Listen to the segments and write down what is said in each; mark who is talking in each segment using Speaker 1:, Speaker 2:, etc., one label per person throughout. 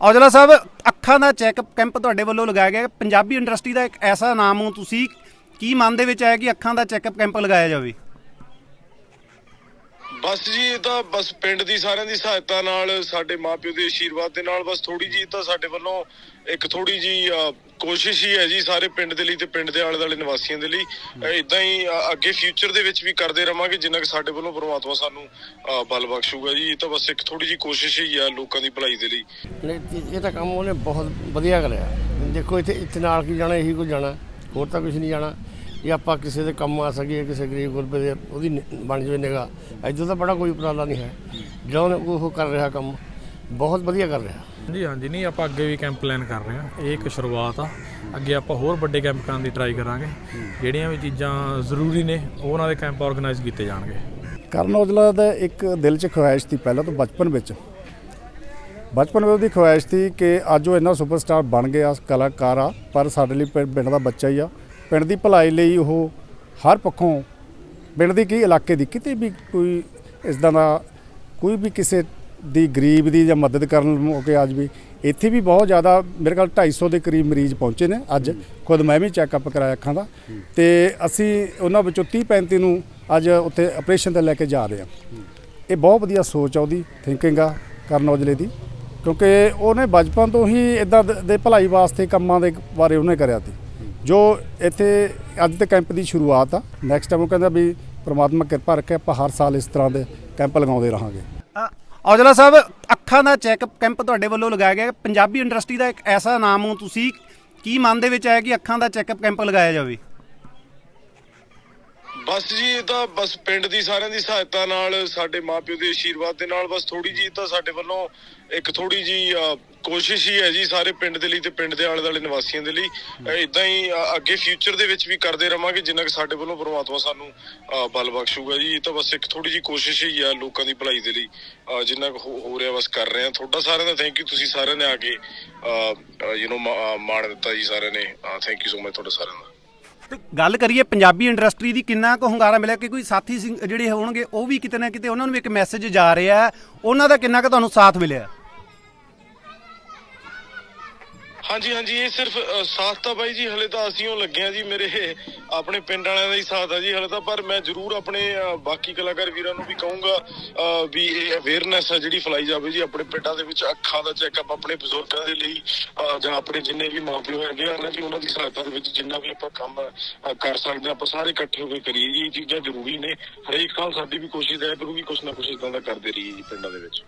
Speaker 1: ਔਜਲਾ ਸਾਹਿਬ, ਅੱਖਾਂ ਦਾ checkup camp ਤੁਹਾਡੇ ਵੱਲੋਂ ਲਗਾਇਆ ਗਿਆ। ਪੰਜਾਬੀ ਇੰਡਸਟਰੀ ਦਾ ਇੱਕ ਐਸਾ ਨਾਮ ਹੋ ਤੁਸੀਂ, ਕੀ ਮਨ ਦੇ ਵਿੱਚ ਆਇਆ ਕਿ ਅੱਖਾਂ ਦਾ ਚੈੱਕਅਪ ਕੈਂਪ ਲਗਾਇਆ ਜਾਵੇ?
Speaker 2: ਬਸ ਜੀ ਇਹ ਤਾਂ ਬਸ ਪਿੰਡ ਦੀ ਸਾਰਿਆਂ ਦੀ ਸਹਾਇਤਾ ਨਾਲ ਸਾਡੇ ਮਾਪਿਓ ਦੇ ਆਸ਼ੀਰਵਾਦ ਦੇ ਨਾਲ ਬਸ ਥੋੜੀ ਜੀ ਤਾਂ ਸਾਡੇ ਵੱਲੋਂ ਇੱਕ ਥੋੜੀ ਜੀ ਕੋਸ਼ਿਸ਼ ਹੀ ਹੈ ਜੀ ਸਾਰੇ ਪਿੰਡ ਦੇ ਲਈ ਤੇ ਪਿੰਡ ਦੇ ਆਲੇ ਦੁਆਲੇ ਨਿਵਾਸੀਆਂ ਦੇ ਲਈ। ਇਦਾਂ ਹੀ ਅੱਗੇ ਫਿਊਚਰ ਦੇ ਵਿੱਚ ਵੀ ਕਰਦੇ ਰਵਾਂਗੇ ਜਿੰਨਾ ਕਿ ਸਾਡੇ ਵੱਲੋਂ ਪ੍ਰਮਾਤਮਾ ਸਾਨੂੰ ਬਲ ਬਖਸ਼ੂਗਾ ਜੀ। ਇਹ ਤਾਂ ਬਸ ਇੱਕ ਥੋੜੀ ਜੀ ਕੋਸ਼ਿਸ਼ ਹੀ ਆ ਲੋਕਾਂ ਦੀ ਭਲਾਈ ਦੇ ਲਈ।
Speaker 3: ਇਹ ਤਾਂ ਕੰਮ ਉਹਨੇ ਬਹੁਤ ਵਧੀਆ ਕਰਿਆ। ਦੇਖੋ ਇੱਥੇ ਇੱਥੇ ਨਾਲ ਕੀ ਜਾਣਾ ਇਹੀ ਕੁਝ ਜਾਣਾ। ਹੋਰ ਤਾਂ ਕੁਝ ਨਹੀਂ ਜਾਣਾ। ਇਹ ਆਪਾਂ ਕਿਸੇ ਦੇ ਕੰਮ ਆ ਸਕੀਏ ਕਿਸੇ ਗਰੀਬ ਗੁਰਬੇ ਦੇ ਉਹਦੀ ਨਿ- ਬਣ ਜਾਵੇ ਨਿਗਾ ਇੱਦਾਂ ਤਾਂ ਬੜਾ ਕੋਈ ਉਪਰਾਲਾ ਨਹੀਂ ਹੈ। ਜਿਹੜਾ ਉਹ ਕਰ ਰਿਹਾ ਕੰਮ ਬਹੁਤ ਵਧੀਆ ਕਰ ਰਿਹਾ।
Speaker 4: ਜੀ ਹਾਂਜੀ ਨਹੀਂ ਆਪਾਂ ਅੱਗੇ ਵੀ ਕੈਂਪ ਪਲਾਨ ਕਰ ਰਹੇ ਹਾਂ। ਇਹ ਇੱਕ ਸ਼ੁਰੂਆਤ ਆ। ਅੱਗੇ ਆਪਾਂ ਹੋਰ ਵੱਡੇ ਕੈਂਪ ਕਰਨ ਦੀ ਟਰਾਈ ਕਰਾਂਗੇ। ਜਿਹੜੀਆਂ ਵੀ ਚੀਜ਼ਾਂ ਜ਼ਰੂਰੀ ਨੇ ਉਹ ਉਹਨਾਂ ਦੇ ਕੈਂਪ ਆਰਗੇਨਾਈਜ਼ ਕੀਤੇ ਜਾਣਗੇ।
Speaker 5: ਕਰਨ ਔਜਲਾ ਦਾ ਇੱਕ ਦਿਲ 'ਚ ਖੁਆਇਸ਼ ਸੀ ਪਹਿਲਾਂ ਤੋਂ ਬਚਪਨ ਵਿੱਚ। ਬਚਪਨ ਵਿੱਚ ਉਹਦੀ ਖੁਆਇਸ਼ ਸੀ ਕਿ ਅੱਜ ਉਹ ਇੰਨਾ ਸੁਪਰਸਟਾਰ ਬਣ ਗਿਆ ਕਲਾਕਾਰ ਆ ਪਰ ਸਾਡੇ ਲਈ ਪਿੰ- ਪਿੰਡ ਦਾ ਬੱਚਾ ਹੀ ਆ। ਪਿੰਡ ਦੀ ਭਲਾਈ ਲਈ ਉਹ ਹਰ ਪੱਖੋਂ ਪਿੰਡ ਦੀ ਕੀ ਇਲਾਕੇ ਦੀ ਕਿਤੇ ਵੀ ਕੋਈ ਇਸ ਦਾ ਕੋਈ ਵੀ ਕਿਸੇ ਦੀ ਗਰੀਬ ਦੀ ਜਾਂ ਮਦਦ ਕਰਨ ਮੌਕੇ ਅੱਜ ਵੀ ਇੱਥੇ ਵੀ ਬਹੁਤ ਜ਼ਿਆਦਾ ਮੇਰੇ ਖਿਆਲ 250 ਦੇ ਕਰੀਬ ਮਰੀਜ਼ ਪਹੁੰਚੇ ਨੇ ਅੱਜ। ਖੁਦ ਮੈਂ ਵੀ ਚੈੱਕਅਪ ਕਰਾਇਆ ਅੱਖਾਂ ਦਾ। ਤੇ ਅਸੀਂ ਉਹਨਾਂ ਵਿੱਚੋਂ 30 35 ਨੂੰ ਅੱਜ ਉੱਥੇ ਆਪਰੇਸ਼ਨ ਤੇ ਲੈ ਕੇ ਜਾ ਰਹੇ ਹਾਂ। ਇਹ ਬਹੁਤ ਵਧੀਆ ਸੋਚ ਆ ਉਹਦੀ ਥਿੰਕਿੰਗ ਆ ਕਰਨ ਔਜਲੇ ਦੀ। ਕਿਉਂਕਿ ਉਹਨੇ ਬਚਪਨ ਤੋਂ ਹੀ ਇਦਾਂ ਦੇ ਭਲਾਈ ਵਾਸਤੇ ਕੰਮਾਂ ਦੇ ਬਾਰੇ ਉਹਨੇ ਕਰਿਆ ਸੀ। ਜੋ ਇੱਥੇ ਅੱਜ ਦੇ ਕੈਂਪ ਦੀ ਸ਼ੁਰੂਆਤ ਆ। ਨੈਕਸਟ ਟਾਈਮ ਉਹ ਕਹਿੰਦਾ ਵੀ ਪ੍ਰਮਾਤਮਾ ਕਿਰਪਾ ਰੱਖੇ ਆਪਾਂ ਹਰ ਸਾਲ ਇਸ ਤਰ੍ਹਾਂ ਦੇ ਕੈਂਪ ਲਗਾਉਂਦੇ ਰਹਾਂਗੇ।
Speaker 1: ਔਜਲਾ ਸਾਹਿਬ ਅੱਖਾਂ ਦਾ ਚੈੱਕਅਪ ਕੈਂਪ ਤੁਹਾਡੇ ਵੱਲੋਂ ਲਗਾਇਆ ਗਿਆ। ਪੰਜਾਬੀ ਇੰਡਸਟਰੀ ਦਾ ਇੱਕ ਐਸਾ ਨਾਮ ਹੋ ਤੁਸੀਂ ਕੀ ਮਨ ਦੇ ਵਿੱਚ ਆਇਆ ਕਿ ਅੱਖਾਂ ਦਾ ਚੈੱਕਅਪ ਕੈਂਪ ਲਗਾਇਆ ਜਾਵੇ?
Speaker 2: ਬਸ ਜੀ ਇਹ ਤਾਂ ਬਸ ਪਿੰਡ ਦੀ ਸਾਰਿਆਂ ਦੀ ਸਹਾਇਤਾ ਨਾਲ ਸਾਡੇ ਮਾਪਿਓ ਦੇ ਆਸ਼ੀਰਵਾਦ ਦੇ ਨਾਲ ਬਸ ਥੋੜੀ ਜੀ ਤਾਂ ਸਾਡੇ ਵੱਲੋਂ ਇੱਕ ਥੋੜੀ ਜੀ ਕੋਸ਼ਿਸ਼ ਹੀ ਹੈ ਜੀ ਸਾਰੇ ਪਿੰਡ ਦੇ ਲਈ ਤੇ ਪਿੰਡ ਦੇ ਆਲੇ ਦੁਆਲੇ ਨਿਵਾਸੀਆਂ ਦੇ ਲਈ। ਇਦਾਂ ਹੀ ਅੱਗੇ ਫਿਊਚਰ ਦੇ ਵਿੱਚ ਵੀ ਕਰਦੇ ਰਵਾਂਗੇ, ਜਿੰਨਾ ਕਿ ਸਾਡੇ ਵੱਲੋਂ ਪ੍ਰਮਾਤਮਾ ਸਾਨੂੰ ਬਲ ਬਖਸ਼ੂਗਾ ਜੀ। ਇਹ ਤਾਂ ਬਸ ਇੱਕ ਥੋੜੀ ਜੀ ਕੋਸ਼ਿਸ਼ ਹੀ ਆ ਲੋਕਾਂ ਦੀ ਭਲਾਈ ਦੇ ਲਈ। ਜਿੰਨਾ ਹੋ ਰਿਹਾ ਬਸ ਕਰ ਰਹੇ ਆ ਤੁਹਾਡਾ ਸਾਰਿਆਂ ਦਾ ਥੈਂਕ ਯੂ ਤੁਸੀਂ ਸਾਰਿਆਂ ਨੇ ਆ ਕੇ ਯੂ نو ਮਾਣ ਦਿੱਤਾ ਜੀ ਸਾਰਿਆਂ ਨੇ। ਥੈਂਕ ਯੂ ਸੋ ਮਚ ਤੁਹਾਡਾ ਸਾਰਿਆਂ ਦਾ।
Speaker 1: ਗੱਲ ਕਰੀਏ ਪੰਜਾਬੀ ਇੰਡਸਟਰੀ ਦੀ ਕਿੰਨਾ ਕੁ ਹੁੰਗਾਰਾ ਮਿਲਿਆ ਕਿ ਕੋਈ ਸਾਥੀ ਸਿੰਘ ਜਿਹੜੇ ਹੋਣਗੇ, ਉਹ ਵੀ ਕਿਤੇ ਨਾ ਕਿਤੇ ਉਹਨਾਂ ਨੂੰ ਵੀ ਇੱਕ ਮੈਸੇਜ ਜਾ ਰਿਹਾ ਹੈ। ਉਹਨਾਂ ਦਾ ਕਿੰਨਾ ਕੁ ਤੁਹਾਨੂੰ ਸਾਥ ਮਿਲਿਆ?
Speaker 2: ਹਾਂਜੀ ਹਾਂਜੀ, ਇਹ ਸਿਰਫ ਸਾਥ ਤਾਂ ਬਾਈ ਜੀ, ਹਲੇ ਤਾਂ ਅਸੀਂ ਉਹ ਲੱਗੇ ਆ ਜੀ, ਮੇਰੇ ਆਪਣੇ ਪਿੰਡ ਵਾਲਿਆਂ ਦਾ ਹੀ ਸਾਥ ਆ ਜੀ, ਹਲੇ ਤਾਂ, ਪਰ ਮੈਂ ਜ਼ਰੂਰ ਆਪਣੇ ਬਾਕੀ ਕਲਾਕਾਰ ਵੀਰਾਂ ਨੂੰ ਵੀ ਕਹੂੰਗਾ ਵੀ ਇਹ ਅਵੇਅਰਨੈਸ ਹੈ ਜਿਹੜੀ ਫਲਾਈ ਜਾਵੇ ਜੀ, ਆਪਣੇ ਪਿੰਡਾਂ ਦੇ ਵਿੱਚ ਅੱਖਾਂ ਦਾ ਚੈੱਕਅਪ ਆਪਣੇ ਬਜ਼ੁਰਗਾਂ ਦੇ ਲਈ ਜਾਂ ਆਪਣੇ ਜਿੰਨੇ ਵੀ ਮਾਪਿਓ ਹੈਗੇ ਆ ਜੀ ਉਹਨਾਂ ਦੀ ਸਹਾਇਤਾ ਦੇ ਵਿੱਚ ਜਿੰਨਾ ਵੀ ਆਪਾਂ ਕੰਮ ਕਰ ਸਕਦੇ ਹਾਂ, ਆਪਾਂ ਸਾਰੇ ਇਕੱਠੇ ਹੋ ਕੇ ਕਰੀਏ ਜੀ, ਇਹ ਚੀਜ਼ਾਂ ਜ਼ਰੂਰੀ ਨੇ, ਹਰੇਕ ਸਾਲ ਸਾਡੀ ਵੀ ਕੋਸ਼ਿਸ਼ ਹੈ ਕਿ ਵੀ ਕੁਛ ਨਾ ਕੁਛ ਇਦਾਂ ਦਾ ਕਰਦੇ ਰਹੀਏ ਜੀ ਪਿੰਡਾਂ ਦੇ ਵਿੱਚ।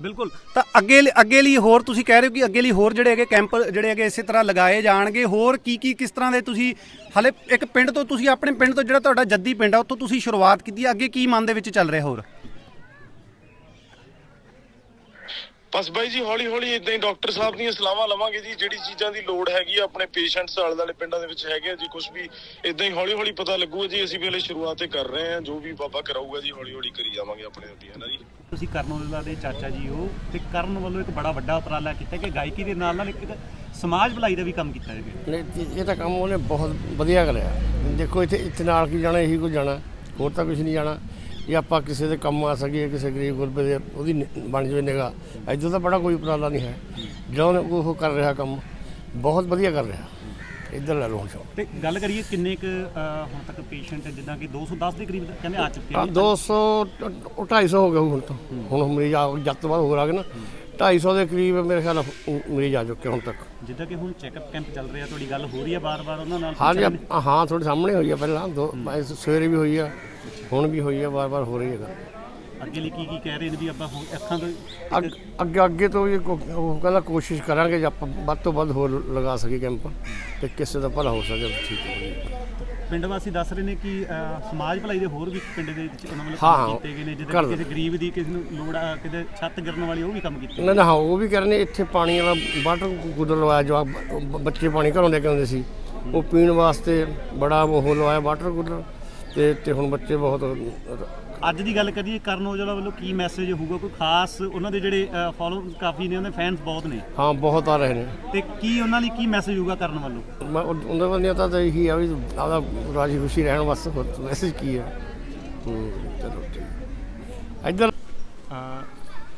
Speaker 1: ਬਿਲਕੁਲ। ਤਾਂ ਅੱਗੇ ਅੱਗੇ ਲਈ ਹੋਰ ਤੁਸੀਂ ਕਹਿ ਰਹੇ ਹੋ ਕਿ ਅੱਗੇ ਲਈ ਹੋਰ ਜਿਹੜੇ ਹੈਗੇ ਕੈਂਪ, ਜਿਹੜੇ ਹੈਗੇ ਇਸੇ ਤਰ੍ਹਾਂ ਲਗਾਏ ਜਾਣਗੇ। ਹੋਰ ਕੀ ਕੀ, ਕਿਸ ਤਰ੍ਹਾਂ ਦੇ ਤੁਸੀਂ, ਹਲੇ ਇੱਕ ਪਿੰਡ ਤੋਂ, ਤੁਸੀਂ ਆਪਣੇ ਪਿੰਡ ਤੋਂ ਜਿਹੜਾ ਤੁਹਾਡਾ ਜੱਦੀ ਪਿੰਡ ਆ, ਉੱਥੋਂ ਤੁਸੀਂ ਸ਼ੁਰੂਆਤ ਕੀਤੀ ਹੈ ਅੱਗੇ ਕੀ ਮਨ ਦੇ ਵਿੱਚ ਚੱਲ ਰਿਹਾ ਹੋਰ?
Speaker 2: ਬਸ ਬਾਈ ਜੀ ਹੌਲੀ ਹੌਲੀ ਇਦਾਂ ਹੀ ਡਾਕਟਰ ਸਾਹਿਬ ਦੀਆਂ ਸਲਾਹਾਂ ਲਵਾਂਗੇ ਜੀ ਜਿਹੜੀ ਚੀਜ਼ਾਂ ਦੀ ਲੋੜ ਹੈਗੀ ਆ ਆਪਣੇ ਪੇਸ਼ੈਂਟਸ ਆਲੇ ਦੁਆਲੇ ਪਿੰਡਾਂ ਦੇ ਵਿੱਚ ਹੈਗੇ ਆ ਜੀ ਕੁਝ ਵੀ ਇਦਾਂ ਹੀ ਹੌਲੀ ਹੌਲੀ ਪਤਾ ਲੱਗੂਗਾ ਜੀ ਅਸੀਂ ਵੀ ਹਲੇ ਸ਼ੁਰੂਆਤ ਹੀ ਕਰ ਰਹੇ ਹਾਂ ਜੋ ਵੀ ਬਾਬਾ ਕਰਾਊਗਾ ਜੀ ਹੌਲੀ ਹੌਲੀ ਕਰੀ ਜਾਵਾਂਗੇ ਆਪਣੇ ਅੱਗੇ ਹੈ ਨਾ ਜੀ?
Speaker 6: ਤੁਸੀਂ ਕਰਨ ਔਜਲਾ ਦੇ ਚਾਚਾ ਜੀ ਹੋ ਤੇ ਕਰਨ ਵੱਲੋਂ ਇੱਕ ਬੜਾ ਵੱਡਾ ਉਪਰਾਲਾ ਕੀਤਾ ਕਿ ਗਾਇਕੀ ਦੇ ਨਾਲ ਨਾਲ ਇੱਕ ਸਮਾਜ ਭਲਾਈ ਦਾ ਵੀ ਕੰਮ ਕੀਤਾ ਹੈ
Speaker 3: ਨਹੀਂ ਇਹ- ਇਹ ਤਾਂ ਕੰਮ ਉਹਨੇ ਬਹੁਤ ਵਧੀਆ ਕਰਿਆ। ਦੇਖੋ ਇੱਥੇ ਇੱਥੇ ਨਾਲ ਕੀ ਜਾਣਾ ਇਹੀ ਕੁਝ ਜਾਣਾ ਹੋਰ ਤਾਂ ਕੁਝ ਨਹੀਂ ਜਾਣਾ। ਇਹ ਆਪਾਂ ਕਿਸੇ ਦੇ ਕੰਮ ਆ ਸਕੀਏ ਕਿਸੇ ਗਰੀਬ ਗੁਰਬੇ ਦੇ ਉਹਦੀ ਨਿ- ਬਣ ਜਾਵੇ ਨਿਗਾ ਇੱਦਾਂ ਤਾਂ ਬੜਾ ਕੋਈ ਉਪਰਾਲਾ ਨਹੀਂ ਹੈ। ਜਿਹੜਾ ਉਹ ਕਰ ਰਿਹਾ ਕੰਮ ਬਹੁਤ ਵਧੀਆ ਕਰ ਰਿਹਾ। ਇੱਧਰ ਲੈ ਲਓ ਹੁਣ
Speaker 6: ਤੇ ਗੱਲ ਕਰੀਏ ਕਿੰਨੇ ਕੁ ਹੁਣ ਤੱਕ ਪੇਸ਼ੈਂਟ ਜਿੱਦਾਂ ਕਿ 210 ਦੇ ਕਰੀਬ ਕਹਿੰਦੇ ਆ ਚੁੱਕੇ
Speaker 3: ਆ
Speaker 6: ਨੇ
Speaker 3: 200 ਉਹ 250 ਹੋ ਗਿਆ ਹੁਣ ਤਾਂ। ਹੁਣ ਮਰੀਜ਼ ਆ ਜੱਤ ਬਾਅਦ ਹੋਰ ਆ ਗਏ ਨਾ। 250 ਦੇ ਕਰੀਬ ਮੇਰੇ ਖਿਆਲ ਮਰੀਜ਼ ਆ ਚੁੱਕੇ ਹੁਣ ਤੱਕ।
Speaker 6: ਜਿੱਦਾਂ ਕਿ ਹੁਣ ਚੈੱਕਅਪ ਕੈਂਪ ਚੱਲ ਰਿਹਾ ਤੁਹਾਡੀ ਗੱਲ ਹੋ ਰਹੀ ਹੈ ਬਾਰ-ਬਾਰ ਉਹਨਾਂ ਨਾਲ
Speaker 3: ਹਾਂਜੀ ਆ- ਹਾਂ ਤੁਹਾਡੇ ਸਾਹਮਣੇ ਹੋਈ ਆ ਪਹਿਲਾਂ ਦੋ ਸਵੇਰੇ ਵੀ ਹੋਈ ਆ ਹੁਣ ਵੀ ਹੋਈ ਆ ਵਾਰ-ਵਾਰ ਹੋ ਰਹੀ ਹੈ
Speaker 6: ਅੱਗੇ ਲਈ ਕੀ ਕੀ ਕਹਿ ਰਹੇ ਨੇ ਵੀ ਆਪਾਂ ਹੁਣ ਅੱਖਾਂ ਤੋਂ
Speaker 3: ਅੱਗ- ਅੱਗੇ ਤੋਂ ਕੋ- ਉਹ ਕਹਿੰਦਾ ਕੋਸ਼ਿਸ਼ ਕਰਾਂਗੇ ਜੇ ਆਪਾਂ ਵੱਧ ਤੋਂ ਵੱਧ ਹੋਰ ਲਗਾ ਸਕੀਏ ਕੈਂਪ ਤੇ ਕਿਸੇ ਦਾ ਭਲਾ ਹੋ ਸਕੇ ਤਾਂ ਠੀਕ ਹੈ।
Speaker 6: ਪਿੰਡ ਵਾਸੀ ਦੱਸ ਰਹੇ ਨੇ ਕਿ ਅਹ, ਸਮਾਜ ਭਲਾਈ ਦੇ ਹੋਰ ਵੀ ਪਿੰਡ ਦੇ ਵਿੱਚ ਉਹਨਾਂ ਵੱਲੋਂ
Speaker 3: ਹਾਂ,
Speaker 6: ਕੰਮ
Speaker 3: ਹਾਂ,
Speaker 6: ਕੀਤੇ ਗਏ ਨੇ
Speaker 3: ਕਰ
Speaker 6: ਕਿ ਕਿਸੇ ਗਰੀਬ ਦੀ ਕਿਸੇ ਨੂੰ ਲੋੜ ਆ ਕਿਤੇ ਛੱਤ ਗਿਰਨ ਵਾਲੀ ਉਹ ਵੀ ਕੰਮ ਕੀਤੇ
Speaker 3: ਨਾ ਨਾ ਹਾਂ ਉਹ ਵੀ ਕਰਨੇ ਇੱਥੇ ਪਾਣੀ ਵਾਲਾ ਵਾਟਰ ਕੂਲਰ ਲਵਾਇਆ ਜੋ ਬੱਚੇ ਪਾਣੀ ਘਰੋਂ ਲੈ ਕੇ ਆਉਂਦੇ ਸੀ। ਉਹ ਪੀਣ ਵਾਸਤੇ ਬੜਾ ਉਹ ਲਵਾਇਆ ਵਾਟਰ ਕੂਲਰ ਤੇ ਤੇ ਹੁਣ ਬੱਚੇ ਬਹੁਤ
Speaker 6: ਅੱਜ ਦੀ ਗੱਲ ਕਰੀਏ ਕਰਨ ਔਜਲਾ ਵੱਲੋਂ ਕੀ ਮੈਸੇਜ ਹੋਊਗਾ? ਕੋਈ ਖਾਸ ਉਹਨਾਂ ਦੇ ਜਿਹੜੇ ਫਾਲੋ ਕਾਫੀ ਨੇ ਉਹਨਾਂ ਦੇ ਫੈਨਸ ਬਹੁਤ ਨੇ।
Speaker 3: ਹਾਂ ਬਹੁਤ ਆ ਰਹੇ ਨੇ।
Speaker 6: ਤੇ ਕੀ ਉਹਨਾਂ ਲਈ ਕੀ ਮੈਸੇਜ ਹੋਊਗਾ ਕਰਨ ਵੱਲੋਂ?
Speaker 3: ਮੈਂ ਉਹ- ਉਹਨਾਂ ਨਿਯਤਾ ਤਾਂ ਇਹੀ ਆ ਵੀ ਆਪਦਾ ਰਾਜੀ ਖੁਸ਼ੀ ਰਹਿਣ ਬਸ ਮੈਸੇਜ ਕੀ ਹੈ ਚਲੋ ਠੀਕ। ਇੱਧਰ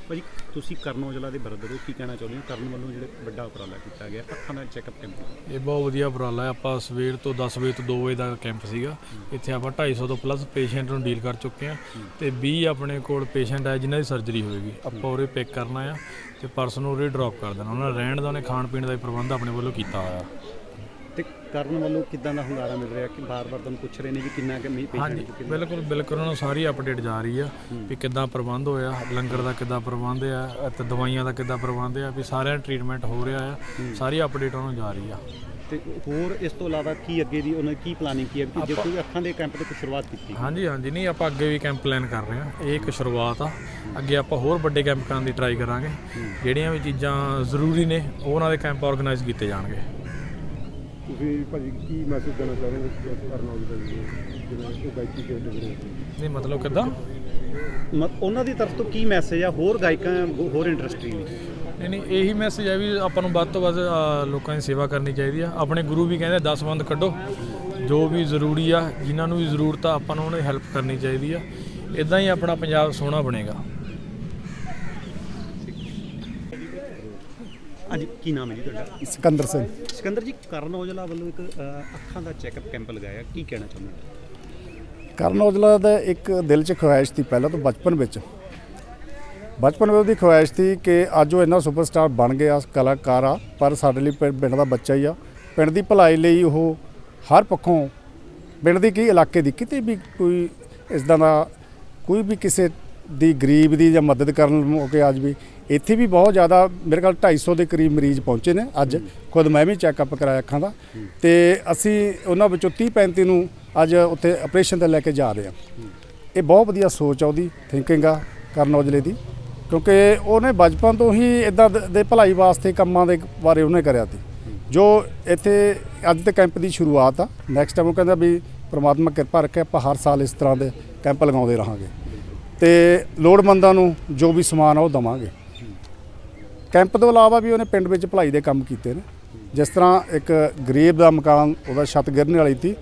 Speaker 6: ਭਾਜੀ ਤੁਸੀਂ ਕਰਨ ਔਜਲਾ ਦੇ ਬਰਦਰ ਹੋ ਕੀ ਕਹਿਣਾ ਚਾਹੁੰਦੇ ਹੋ? ਕਰਨ ਵੱਲੋਂ ਜਿਹੜੇ ਵੱਡਾ ਉਪਰਾਲਾ ਕੀਤਾ ਗਿਆ ਅੱਖਾਂ ਦਾ ਚੈੱਕਅਪ ਕੈਂਪ
Speaker 4: ਇਹ ਬਹੁਤ ਵਧੀਆ ਉਪਰਾਲਾ ਹੈ। ਆਪਾਂ ਸਵੇਰ ਤੋਂ 10 ਵਜੇ ਤੋਂ 2 ਵਜੇ ਦਾ ਕੈਂਪ ਸੀਗਾ। ਇੱਥੇ ਆਪਾਂ 250 ਤੋਂ ਪਲੱਸ ਪੇਸ਼ੈਂਟ ਨੂੰ ਡੀਲ ਕਰ ਚੁੱਕੇ ਆ ਤੇ 20 ਆਪਣੇ ਕੋਲ ਪੇਸ਼ੈਂਟ ਹੈ ਜਿਨ੍ਹਾਂ ਦੀ ਸਰਜਰੀ ਹੋਏਗੀ। ਆਪਾਂ ਉਰੇ ਪਿਕ ਕਰਨਾ ਆ ਤੇ ਪਰਸਨ ਨੂੰ ਉਰੇ ਡ੍ਰੌਪ ਕਰ ਦੇਣਾ। ਉਹਨਾਂ ਰਹਿਣ ਦਾ ਉਹਨੇ ਖਾਣ ਪੀਣ ਦਾ ਪ੍ਰਬੰਧ ਆਪਣੇ ਵੱਲੋਂ ਕੀਤਾ ਹੋਇਆ।
Speaker 6: ਤੇ ਕਰਨ ਵੱਲੋਂ ਕਿੱਦਾਂ ਦਾ ਹੁੰਗਾਰਾ ਮਿਲ ਰਿਹਾ ਕਿ ਬਾਰ-ਬਾਰ ਤੁਹਾਨੂੰ ਪੁੱਛ ਰਹੇ ਨੇ ਵੀ ਕਿੰਨਾ ਕਿ ਪੇਸ਼ੈਂਟ
Speaker 4: ਹਾਂਜੀ ਬਿਲਕੁਲ ਬਿਲਕੁਲ ਉਹਨਾਂ ਨੂੰ ਸਾਰੀ ਅਪਡੇਟ ਜਾ ਰਹੀ ਆ ਵੀ ਕਿੱਦਾਂ ਪ੍ਰਬੰਧ ਹੋਇਆ ਲੰਗਰ ਦਾ ਕਿੱਦਾਂ ਪ੍ਰਬੰਧ ਆ ਤੇ ਦਵਾਈਆਂ ਦਾ ਕਿੱਦਾਂ ਪ੍ਰਬੰਧ ਆ ਵੀ ਸਾਰਿਆਂ ਦਾ ਟ੍ਰੀਟਮੈਂਟ ਹੋ ਰਿਹਾ ਆ ਸਾਰੀ ਅਪਡੇਟ ਉਹਨਾਂ ਨੂੰ ਜਾ ਰਹੀ ਆ।
Speaker 6: ਤੇ ਹੋਰ ਇਸ ਤੋਂ ਇਲਾਵਾ ਕੀ ਅੱਗੇ ਦੀ ਉਹਨਾਂ ਕੀ ਪਲਾਨਿੰਗ ਕੀ ਹੈ ਕਿ ਜੇ ਕੋਈ ਅੱਖਾਂ ਦੇ ਕੈਂਪ ਤੇ ਕੋਈ ਸ਼ੁਰੂਆਤ ਕੀਤੀ।
Speaker 4: ਹਾਂਜੀ ਹਾਂਜੀ ਨਹੀਂ ਆਪਾਂ ਅੱਗੇ ਵੀ ਕੈਂਪ ਪਲਾਨ ਕਰ ਰਹੇ ਹਾਂ ਇਹ ਇੱਕ ਸ਼ੁਰੂਆਤ ਆ। ਅੱਗੇ ਆਪਾਂ ਹੋਰ ਵੱਡੇ ਕੈਂਪ ਕਰਨ ਦੀ ਟਰਾਈ ਕਰਾਂਗੇ। ਜਿਹੜੀਆਂ ਵੀ ਚੀਜ਼ਾਂ ਜ਼ਰੂਰੀ ਨੇ ਉਹ ਉਹਨਾਂ ਦੇ ਕੈਂਪ ਆਰਗੇਨਾਈਜ਼ ਕੀਤੇ ਜਾਣਗੇ।
Speaker 5: ਤੁਸੀਂ ਭਾਜੀ ਕੀ ਮੈਸੇਜ ਦੇਣਾ ਚਾਹੁੰਦੇ ਹੋ ਕਰਨ ਜੀ ਜਿਵੇਂ ਉਹ ਗਾਇਕੀ ਦੇ ਡਿਗਰੀ
Speaker 4: ਨਹੀਂ ਮਤਲਬ ਕਿੱਦਾਂ?
Speaker 6: ਮ- ਉਹਨਾਂ ਦੀ ਤਰਫ ਤੋਂ ਕੀ ਮੈਸੇਜ ਆ? ਹੋਰ ਗਾਇਕਾਂ ਹੋਰ ਇੰਡਸਟਰੀ ਲਈ?
Speaker 4: ਨਹੀਂ ਨਹੀਂ ਇਹੀ ਮੈਸੇਜ ਹੈ ਵੀ ਆਪਾਂ ਨੂੰ ਵੱਧ ਤੋਂ ਵੱਧ ਅ, ਲੋਕਾਂ ਦੀ ਸੇਵਾ ਕਰਨੀ ਚਾਹੀਦੀ ਆ। ਆਪਣੇ ਗੁਰੂ ਵੀ ਕਹਿੰਦੇ 10 ਬੰਦ ਕੱਢੋ। ਜੋ ਵੀ ਜ਼ਰੂਰੀ ਆ ਜਿਨ੍ਹਾਂ ਨੂੰ ਵੀ ਜ਼ਰੂਰਤ ਆ ਆਪਾਂ ਨੂੰ ਉਹਨਾਂ ਦੀ ਹੈਲਪ ਕਰਨੀ ਚਾਹੀਦੀ ਆ। ਇਦਾਂ ਹੀ ਆਪਣਾ ਪੰਜਾਬ ਸੋਹਣਾ ਬਣੇਗਾ।
Speaker 6: ਅੱਜ ਕੀ ਨਾਮ ਹੈ ਜੀ ਤੁਹਾਡਾ?
Speaker 5: ਸਿਕੰਦਰ ਸਿੰਘ।
Speaker 6: ਸਿਕੰਦਰ ਜੀ ਕਰਨ ਔਜਲਾ ਵੱਲੋਂ ਇੱਕ ਅ, ਅੱਖਾਂ ਦਾ ਚੈੱਕਅਪ ਕੈਂਪ ਲਗਾਇਆ। ਕੀ ਕਹਿਣਾ ਚਾਹੁੰਦੇ ਹੋ?
Speaker 5: ਕਰਨ ਔਜਲਾ ਦਾ ਇੱਕ ਦਿਲ 'ਚ ਖੁਆਇਸ਼ ਸੀ ਪਹਿਲਾਂ ਤੋਂ ਬਚਪਨ ਵਿੱਚ। ਬਚਪਨ ਵਿੱਚ ਉਹਦੀ ਖੁਆਇਸ਼ ਸੀ ਕਿ ਅੱਜ ਉਹ ਇੰਨਾ ਸੁਪਰਸਟਾਰ ਬਣ ਗਿਆ ਕਲਾਕਾਰ ਆ ਪਰ ਸਾਡੇ ਲਈ ਪਿੰ- ਪਿੰਡ ਦਾ ਬੱਚਾ ਹੀ ਆ। ਪਿੰਡ ਦੀ ਭਲਾਈ ਲਈ ਉਹ ਹਰ ਪੱਖੋਂ ਪਿੰਡ ਦੀ ਕੀ ਇਲਾਕੇ ਦੀ ਕਿਤੇ ਵੀ ਕੋਈ ਇਸਦਾ ਦਾ ਕੋਈ ਵੀ ਕਿਸੇ ਦੀ ਗਰੀਬ ਦੀ ਜਾਂ ਮਦਦ ਕਰਨ ਮੌਕੇ ਅੱਜ ਵੀ, ਇੱਥੇ ਵੀ ਬਹੁਤ ਜ਼ਿਆਦਾ ਮੇਰੇ ਖਿਆਲ 250 ਦੇ ਕਰੀਬ ਮਰੀਜ਼ ਪਹੁੰਚੇ ਨੇ ਅੱਜ। ਖੁਦ ਮੈਂ ਵੀ ਚੈੱਕਅਪ ਕਰਾਇਆ ਅੱਖਾਂ ਦਾ। ਤੇ ਅਸੀਂ ਉਹਨਾਂ ਵਿੱਚੋਂ 30 35 ਨੂੰ ਅੱਜ ਉੱਥੇ ਆਪਰੇਸ਼ਨ ਤੇ ਲੈ ਕੇ ਜਾ ਰਹੇ ਹਾਂ। ਇਹ ਬਹੁਤ ਵਧੀਆ ਸੋਚ ਆ ਉਹਦੀ ਥਿੰਕਿੰਗ ਆ ਕਰਨ ਔਜਲੇ ਦੀ। ਕਿਉਂਕਿ ਉਹਨੇ ਬਚਪਨ ਤੋਂ ਹੀ ਇਦਾਂ ਦੇ ਭਲਾਈ ਵਾਸਤੇ ਕੰਮਾਂ ਦੇ ਬਾਰੇ ਉਹਨੇ ਕਰਿਆ ਸੀ। ਜੋ ਇੱਥੇ ਅੱਜ ਦੇ ਕੈਂਪ ਦੀ ਸ਼ੁਰੂਆਤ ਆ। ਨੈਕਸਟ ਟਾਈਮ ਉਹ ਕਹਿੰਦਾ ਵੀ ਪ੍ਰਮਾਤਮਾ ਕਿਰਪਾ ਰੱਖੇ, ਆਪਾਂ ਹਰ ਸਾਲ ਇਸ ਤਰ੍ਹਾਂ ਦੇ ਕੈਂਪ ਲਗਾਉਂਦੇ ਰਹਾਂਗੇ। ਤੇ ਲੋੜਵੰਦਾਂ ਨੂੰ ਜੋ ਵੀ ਸਮਾਨ ਆ ਉਹ ਦਵਾਂਗੇ। ਕੈਂਪ ਤੋਂ ਇਲਾਵਾ ਵੀ ਉਹਨੇ ਪਿੰਡ ਵਿੱਚ ਭਲਾਈ ਦੇ ਕੰਮ ਕੀਤੇ ਨੇ। ਜਿਸ ਤਰ੍ਹਾਂ ਇੱਕ ਗਰੀਬ ਦਾ ਮਕਾਨ ਉਹਦਾ ਛੱਤ ਗਿਰਨ ਵਾਲੀ ਸੀ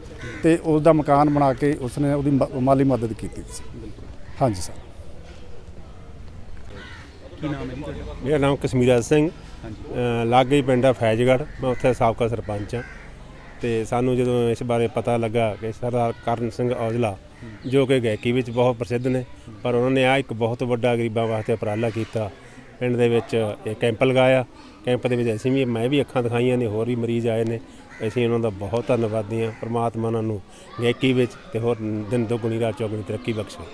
Speaker 5: ਤੇ ਉਸ ਦਾ ਮਕਾਨ ਬਣਾ ਕੇ ਉਸਨੇ ਉਹਦੀ ਮ- ਮਾਲੀ ਮਦਦ ਕੀਤੀ ਸੀ। ਹਾਂਜੀ ਸਰ।
Speaker 6: ਕੀ ਨਾਮ ਹੈ ਜੀ ਤੁਹਾਡਾ?
Speaker 7: ਮੇਰਾ ਨਾਮ ਕਸ਼ਮੀਰਾ ਸਿੰਘ। ਅ, ਲਾਗੇ ਹੀ ਪਿੰਡ ਆ ਫੈਜ਼ਗੜ੍ਹ। ਮੈਂ ਉੱਥੇ ਸਾਬਕਾ ਸਰਪੰਚ ਆ ਤੇ ਸਾਨੂੰ ਜਦੋਂ ਇਸ ਬਾਰੇ ਪਤਾ ਲੱਗਾ ਕਿ ਸਰਦਾਰ ਕਰਨ ਸਿੰਘ ਔਜਲਾ ਜੋ ਕਿ ਗਾਇਕੀ ਵਿੱਚ ਬਹੁਤ ਪ੍ਰਸਿੱਧ ਨੇ, ਪਰ ਉਹਨਾਂ ਨੇ ਆ ਇੱਕ ਬਹੁਤ ਵੱਡਾ ਗਰੀਬਾਂ ਵਾਸਤੇ ਉਪਰਾਲਾ ਕੀਤਾ। ਪਿੰਡ ਦੇ ਵਿੱਚ ਇਹ ਕੈਂਪ ਲਗਾਇਆ ਕੈਂਪ ਦੇ ਵਿੱਚ ਅਸੀਂ ਵੀ, ਮੈਂ ਵੀ ਅੱਖਾਂ ਦਿਖਾਈਆਂ ਨੇ, ਹੋਰ ਵੀ ਮਰੀਜ਼ ਆਏ ਨੇ। ਅਸੀਂ ਉਹਨਾਂ ਦਾ ਬਹੁਤ ਧੰਨਵਾਦੀ ਹਾਂ। ਪ੍ਰਮਾਤਮਾ ਉਹਨਾਂ ਨੂੰ ਗਾਇਕੀ ਵਿੱਚ ਤੇ ਹੋਰ ਦਿਨ ਦੁਗਣੀ ਰਾਤ ਚੌਗਣੀ ਤਰੱਕੀ ਬਖਸ਼ੇ।